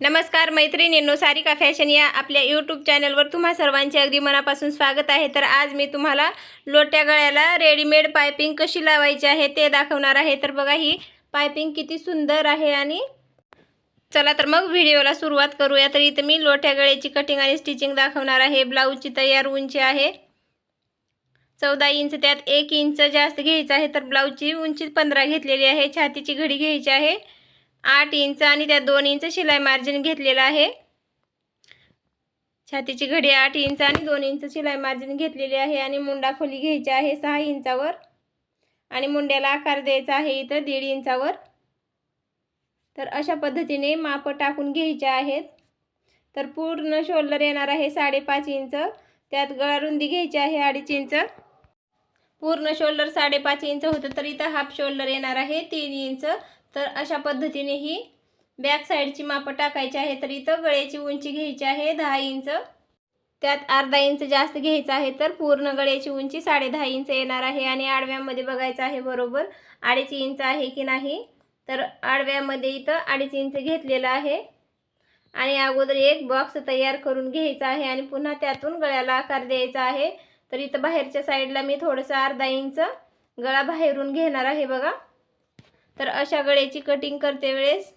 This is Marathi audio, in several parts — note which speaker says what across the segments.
Speaker 1: नमस्कार मैत्रिणींनो सारिका फॅशन या आपल्या यूट्यूब चॅनलवर तुम्हा सर्वांचे अगदी मनापासून स्वागत आहे. तर आज मी तुम्हाला लोट्या गळ्याला रेडीमेड पायपिंग कशी लावायची आहे ते दाखवणार आहे. तर बघा ही पायपिंग किती सुंदर आहे आणि चला तर मग व्हिडिओला सुरुवात करूया. तर इथं मी लोट्या गळ्याची कटिंग आणि स्टिचिंग दाखवणार आहे. ब्लाऊजची तयार उंची आहे. चौदा इंच त्यात एक इंच जास्त घ्यायचं आहे. तर ब्लाऊजची उंची पंधरा घेतलेली आहे. छातीची घडी घ्यायची आहे. आठ इंच आणि त्यात दोन इंच शिलाई मार्जिन घेतलेलं आहे. छातीची घडी आठ इंच आणि दोन इंच शिलाई मार्जिन घेतलेली आहे आणि मुंडा खोली घ्यायची आहे सहा इंचावर. आणि मुंड्याला आकार द्यायचा आहे इथं दीड इंचावर. तर अशा पद्धतीने माप टाकून घ्यायचे आहेत. तर पूर्ण शोल्डर येणार आहे साडेपाच इंच. त्यात गळा रुंदी घ्यायची आहे अडीच इंच. पूर्ण शोल्डर साडेपाच इंच होतं तर इथं हाफ शोल्डर येणार आहे तीन इंच. तर अशा पद्धतीने ही बॅक साईडची मापं टाकायची आहे. तर इथं गळ्याची उंची घ्यायची आहे दहा इंच. त्यात अर्धा इंच जास्त घ्यायचं आहे तर पूर्ण गळ्याची उंची साडे दहा इंच येणार आहे. आणि आडव्यामध्ये बघायचं आहे बरोबर अडीच इंच आहे की नाही? तर आडव्यामध्ये इथं अडीच इंच घेतलेलं आहे. आणि अगोदर एक बॉक्स तयार करून घ्यायचा आहे आणि पुन्हा त्यातून गळ्याला आकार द्यायचा आहे. तर इथं बाहेरच्या साईडला मी थोडंसं अर्धा इंच गळा बाहेरून घेणार आहे बघा. तर अशा गळ्याची कटिंग करते वेळेस.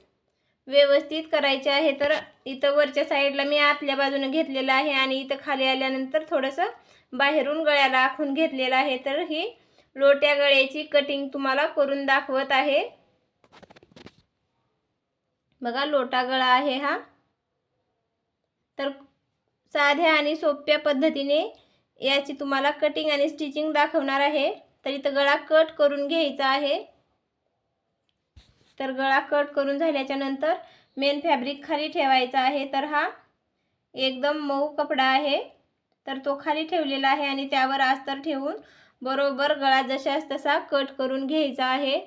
Speaker 1: व्यवस्थित करायचे आहे तर इथं वरच्या साईडला मी आतल्या बाजूने घेतलेलं आहे आणि इथं खाली आल्यानंतर थोडंसं बाहेरून गळ्याला आखून घेतलेलं आहे. तर ही लोट्या गळ्याची कटिंग तुम्हाला करून दाखवत आहे. बघा लोटा गळा आहे हा. तर साध्या आणि सोप्या पद्धतीने याची तुम्हाला कटिंग आणि स्टिचिंग दाखवणार आहे. तर इथं गळा कट करून घ्यायचा आहे. तर गळा कट करून झाल्याच्यानंतर मेन फॅब्रिक खाली ठेवायचा आहे. तर हा एकदम मऊ कपडा आहे. तर तो खाली ठेवलेला आहे आणि त्यावर अस्तर ठेवून बरोबर गळा जशास तसा कट करून घ्यायचा आहे.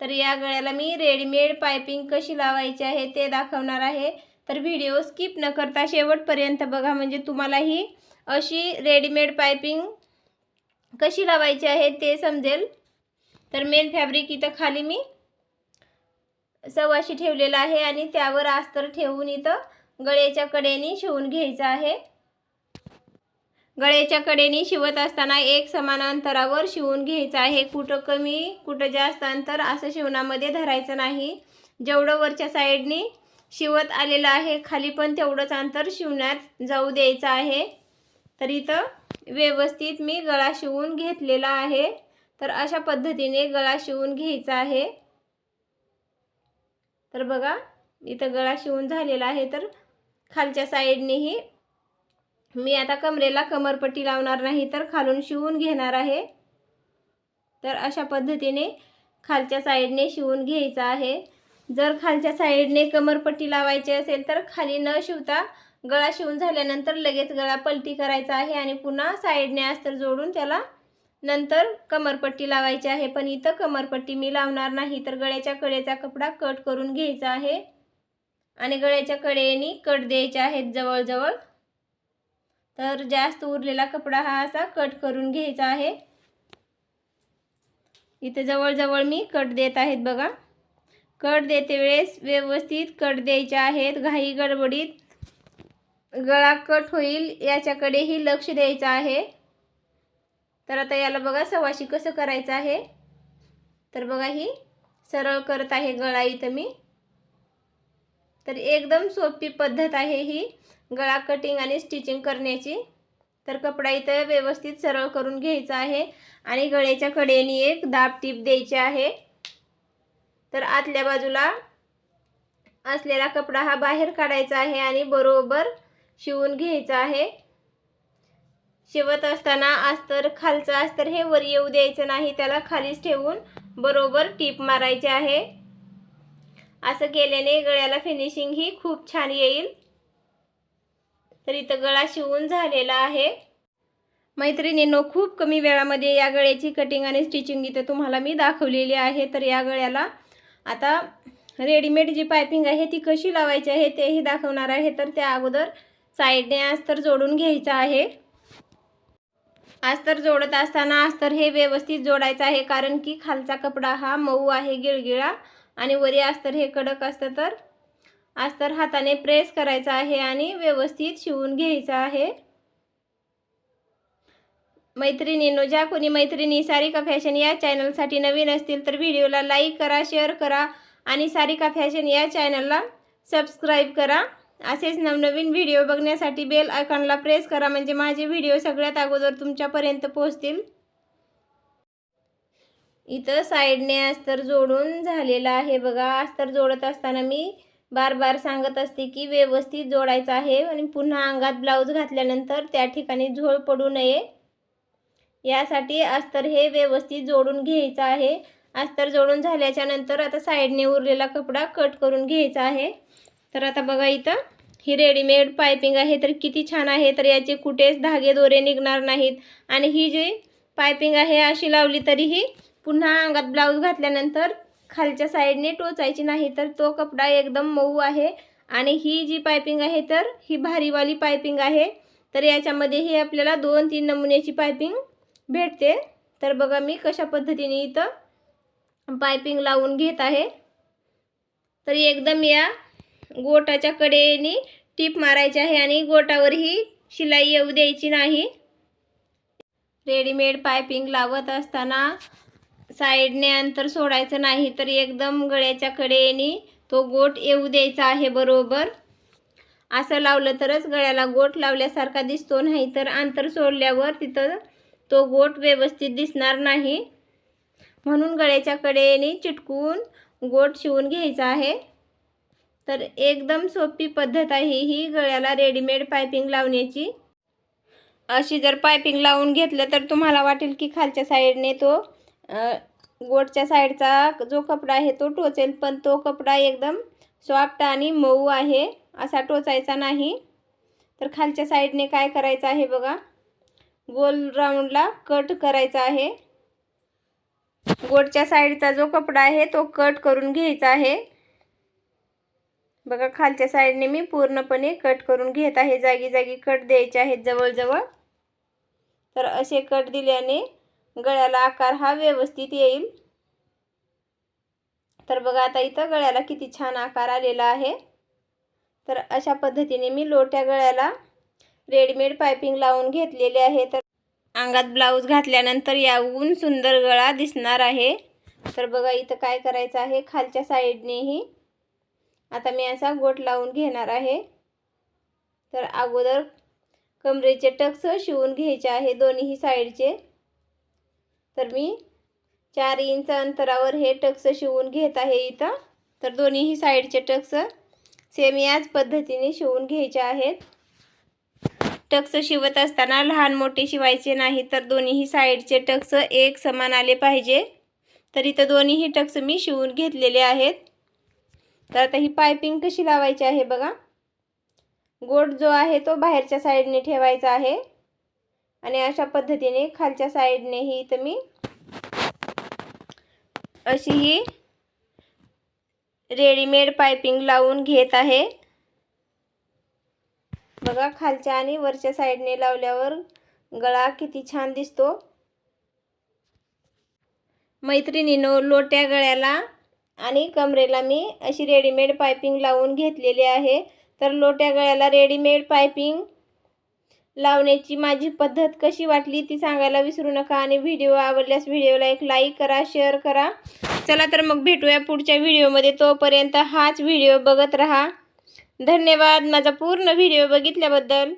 Speaker 1: तर या गळ्याला मी रेडीमेड पायपिंग कशी लावायची आहे ते दाखवणार आहे. तर व्हिडिओ स्किप न करता शेवटपर्यंत बघा. म्हणजे तुम्हाला ही अशी रेडीमेड पायपिंग कशी लावायची आहे ते समजेल. तर मेन फॅब्रिक इथं खाली मी सव्वाशी ठेवलेलं आहे आणि त्यावर अस्तर ठेवून इथं गळ्याच्या कडेने शिवून घ्यायचं आहे. गळ्याच्या कडेने शिवत असताना एक समान अंतरावर शिवून घ्यायचं आहे. कुठं कमी कुठं जास्त अंतर असं शिवणामध्ये धरायचं नाही. जेवढं वरच्या साईडने शिवत आलेलं आहे खाली पण तेवढंच अंतर शिवण्यात जाऊ द्यायचं आहे. तर इथं व्यवस्थित मी गळा शिवून घेतलेला आहे. तर अशा पद्धतीने गळा शिवून घ्यायचा आहे. तर बघा इथं गळा शिवून झालेला आहे. तर खालच्या साईडनेही मी आता कमरेला कमरपट्टी लावणार नाही तर खालून शिवून घेणार आहे. तर अशा पद्धतीने खालच्या साईडने शिवून घ्यायचं आहे. जर खालच्या साईडने कमरपट्टी लावायची असेल तर खाली न शिवता गळा शिवून झाल्यानंतर लगेच गळा पलटी करायचा आहे आणि पुन्हा साईडने अस्तर जोडून त्याला नंतर कमरपट्टी लावायची आहे पण इथं कमरपट्टी मी लावणार नाही तर गळ्याच्या कडेचा कपडा कट करून घ्यायचा आहे. आणि गळ्याच्या कडेने कट द्यायचे आहेत जवळजवळ. तर जास्त उरलेला कपडा हा असा कट करून घ्यायचा आहे. इथे जवळजवळ मी कट देत आहेत बघा. कट देते वेळेस व्यवस्थित कट द्यायचे आहेत घाई गडबडीत. गळा कट होईल याच्याकडेही लक्ष द्यायचं आहे. तर आता याला बघा सवाशी कसं करायचं आहे? तर बघा ही सरळ करत आहे गळा इथं मी. तर एकदम सोपी पद्धत आहे ही गळा कटिंग आणि स्टिचिंग करण्याची. तर कपडा इथं व्यवस्थित सरळ करून घ्यायचा आहे आणि गळ्याच्या कडेने एक दाब टीप द्यायची आहे. तर आतल्या बाजूला असलेला कपडा हा बाहेर काढायचा आहे आणि बरोबर शिवून घ्यायचा आहे. शिवत असताना अस्तर खालचं अस्तर हे वर येऊ द्यायचं नाही त्याला खालीच ठेवून बरोबर टीप मारायचे आहे. असं केल्याने गळ्याला फिनिशिंग ही खूप छान येईल. तर इथं गळा शिवून झालेला आहे. मैत्रिणींनो खूप कमी वेळामध्ये या गळ्याची कटिंग आणि स्टिचिंग इथं तुम्हाला मी दाखवलेली आहे. तर या गळ्याला आता रेडीमेड जी पायपिंग आहे ती कशी लावायची आहे तेही दाखवणार आहे. तर त्या अगोदर साईडने अस्तर जोडून घ्यायचं आहे. अस्तर जोडत असताना अस्तर हे व्यवस्थित जोडायचं आहे कारण की खालचा कपडा हा मऊ आहे गिळगिळा. आणि वरी अस्तर हे कडक असतं तर अस्तर हाताने प्रेस करायचा आहे आणि व्यवस्थित शिवून घ्यायचं आहे. मैत्रिणींनो ज्या कोणी मैत्रिणी सारिका फॅशन या चॅनलसाठी नवीन असतील तर व्हिडिओला लाईक करा शेअर करा आणि सारिका फॅशन या चॅनलला सबस्क्राईब करा. असेच नवनवीन व्हिडिओ बघण्यासाठी बेल आयकॉनला प्रेस करा. म्हणजे माझे व्हिडिओ सगळ्यात अगोदर तुमच्यापर्यंत पोहोचतील. इथं साईडने अस्तर जोडून झालेला आहे बघा. अस्तर जोडत असताना मी बार बार सांगत असते की व्यवस्थित जोडायचं आहे. आणि पुन्हा अंगात ब्लाऊज घातल्यानंतर त्या ठिकाणी झोळ पडू नये. यासाठी अस्तर हे व्यवस्थित जोडून घ्यायचं आहे. अस्तर जोडून झाल्याच्यानंतर आता साईडने उरलेला कपडा कट करून घ्यायचा आहे. तर आता बघा इथं ही रेडीमेड पायपिंग आहे तर किती छान आहे तर याचे कुठेच धागे दोरे निघणार नाहीत. आणि ही जी पायपिंग आहे अशी लावली तरीही पुन्हा अंगात ब्लाऊज घातल्यानंतर खालच्या साईडने टोचायची नाही तर तो कपडा एकदम मऊ आहे. आणि ही जी पायपिंग आहे तर ही भारीवाली पायपिंग आहे. तर याच्यामध्येही आपल्याला दोन तीन नमुन्याची पायपिंग भेटते. तर बघा मी कशा पद्धतीने इथं पायपिंग लावून घेत आहे. तर एकदम या गोटाच्या कडेने टीप मारायची आहे आणि गोटावरही शिलाई येऊ द्यायची नाही. रेडीमेड पायपिंग लावत असताना साईडने अंतर सोडायचं नाही तर एकदम गळ्याच्या कडेने तो गोट येऊ द्यायचा आहे बरोबर. असं लावलं तरच गळ्याला गोट लावल्यासारखा दिसतो नाही तर अंतर सोडल्यावर तिथं तो गोट व्यवस्थित दिसणार नाही. म्हणून गळ्याच्या कडेने चिटकून गोट शिवून घ्यायचा आहे. तर एकदम सोपी पद्धत आहे ही गळ्याला रेडीमेड पायपिंग लावण्याची. अशी जर पायपिंग लावून घेतलं तर तुम्हाला वाटेल की खालच्या साईडने तो गोटच्या साईडचा जो कपडा आहे तो टोचेल पण तो कपडा एकदम सॉफ्ट आणि मऊ आहे असा टोचायचा नाही. तर खालच्या साईडने काय करायचं आहे बघा गोल राऊंडला कट करायचा आहे. गोटच्या साईडचा जो कपडा आहे तो कट करून घ्यायचा आहे. बघा खालच्या साईडने मी पूर्णपणे कट करून घेत आहे. जागी जागी कट द्यायचे आहेत जवळजवळ. तर असे कट दिल्याने गळ्याला आकार हा व्यवस्थित येईल. तर बघा आता इथं गळ्याला किती छान आकार आलेला आहे. तर अशा पद्धतीने मी लोट्या गळ्याला रेडीमेड पायपिंग लावून घेतलेले आहे. तर अंगात ब्लाऊज घातल्यानंतर याहून सुंदर गळा दिसणार आहे. तर बघा इथं काय करायचं आहे? खालच्या साईडनेही आता मी असा गोट लावून घेणार आहे. तर अगोदर कमरेचे टक्स शिवून घ्यायचे आहे दोन्ही साईडचे. तर मी चार इंच अंतरावर हे टक्स शिवून घेत आहे इथं. तर दोन्हीही साईडचे टक्स सेम याच पद्धतीने शिवून घ्यायचे आहेत. टक्स शिवत असताना लहान मोठे शिवायचे नाही तर दोन्हीही साईडचे टक्स एक समान आले पाहिजे. तर इथं दोन्हीही टक्स मी शिवून घेतलेले आहेत. तर आता ही पायपिंग कशी लावायची आहे बघा. गोट जो आहे तो बाहेरच्या साईडने ठेवायचा आहे. आणि अशा पद्धतीने खालच्या साईडनेही इथं मी अशी ही रेडीमेड पायपिंग लावून घेत आहे. बघा खालच्या आणि वरच्या साईडने लावल्यावर गळा किती छान दिसतो. मैत्रिणीनो लोट्या गळ्याला आणि कमरेला मी अशी रेडीमेड पायपिंग लावून घेतलेली आहे. तर लोट्या गळ्याला रेडीमेड पायपिंग लावण्याची माझी पद्धत कशी वाटली ती सांगायला विसरू नका आणि व्हिडिओ आवडल्यास व्हिडिओला एक लाईक करा शेअर करा. चला तर मग भेटूया पुढच्या व्हिडिओमध्ये. तोपर्यंत हाच व्हिडिओ बघत राहा. धन्यवाद. माझा पूर्ण व्हिडिओ बघितल्याबद्दल.